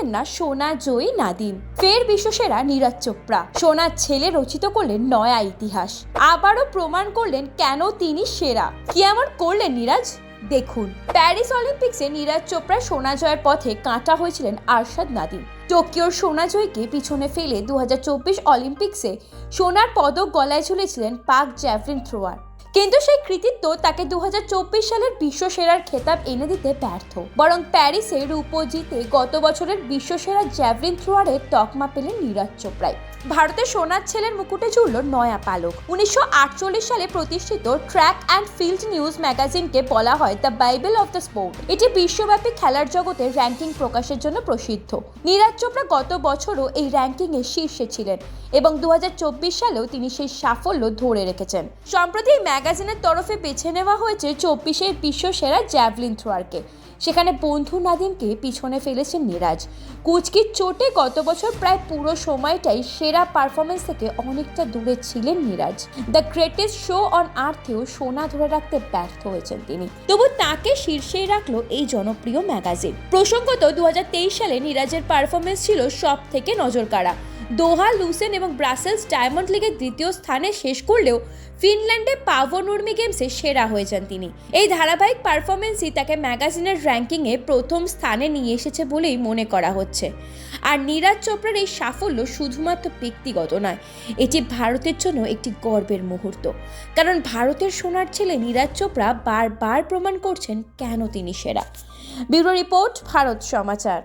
হলেন না, সোনা, জয়ী, নাদিম। ফের বিশ্বসেরা নীরাজ চোপড়া। সোনার ছেলে রচিত করলেন নয়া ইতিহাস। আবারও প্রমাণ করলেন কেন তিনি সেরা। কি এমন করলেন নীরাজ? দেখুন, প্যারিস অলিম্পিক্সে নীরাজ চোপড়া সোনা জয়ের পথে কাঁটা হয়েছিলেন আরশাদ নাদিম। টোকিওর সোনা জয়কে পিছনে ফেলে দু অলিম্পিক্সে সোনার পদক গলায় ঝুলেছিলেন পাক জ্যাভলিন থ্রোয়ার। কিন্তু সেই কৃতিত্ব তাকে দু হাজার চব্বিশ সালের বিশ্ব সেরার খেতাব এনে দিতে ব্যর্থ। বরং প্যারিসে রূপ জিতে গত বছরের বিশ্বসেরা জ্যাভলিন থ্রোয়ারের তকমা পেলেন নীরজ চোপড়াই। ভারতের সোনার ছেলের মুকুটে জুড়ল নয়া পালক। উনিশশো আটচল্লিশ সালে প্রতিষ্ঠিত ট্র্যাক অ্যান্ড ফিল্ড নিউজ ম্যাগাজিনকে বলা হয় the Bible of the sport. এটি বিশ্বব্যাপী খেলার জগতে র্যাঙ্কিং প্রকাশের জন্য প্রসিদ্ধ। নীরাজ চোপড়া গত বছরও এই র্যাঙ্কিংয়ে শীর্ষে ছিলেন এবং দু হাজার চব্বিশ সালেও তিনি সেই সাফল্য ধরে রেখেছেন। সম্প্রতি এই ম্যাগাজিনের তরফে বেছে নেওয়া হয়েছে চব্বিশের বিশ্ব সেরা জ্যাভলিন থ্রোয়ারকে। সেখানে বন্ধু নাদিমকে পিছনে ফেলেছেন নীরাজ। কুচকির চোটে গত বছর প্রায় পুরো সময়টাই সেরা পারফরমেন্স থেকে অনেকটা দূরে ছিলেন Neeraj. The greatest show on আর্থেও সোনা ধরে রাখতে ব্যর্থ হয়েছেন তিনি। তবু তাকে শীর্ষেই রাখল এই জনপ্রিয় ম্যাগাজিন। প্রসঙ্গত দু হাজার তেইশ সালে নীরাজের পারফরমেন্স ছিল সব থেকে নজর কাড়া দোহা, লুসেন এবং ব্রাসেলস ডায়মন্ড লিগের দ্বিতীয় স্থানে শেষ করলেও ফিনল্যান্ডে পাভো নুর্মি গেমসে সেরা হয়েছেন তিনি। এই ধারাবাহিক পারফরমেন্সই তাকে ম্যাগাজিনের র্যাঙ্কিংয়ে প্রথম স্থানে নিয়ে এসেছে বলেই মনে করা হচ্ছে। আর নীরাজ চোপড়ার এই সাফল্য শুধুমাত্র ব্যক্তিগত নয়, এটি ভারতের জন্য একটি গর্বের মুহূর্ত। কারণ ভারতের সোনার ছেলে নীরাজ চোপড়া বারবার প্রমাণ করছেন কেন তিনি সেরা। Bureau report, Bharat Samachar.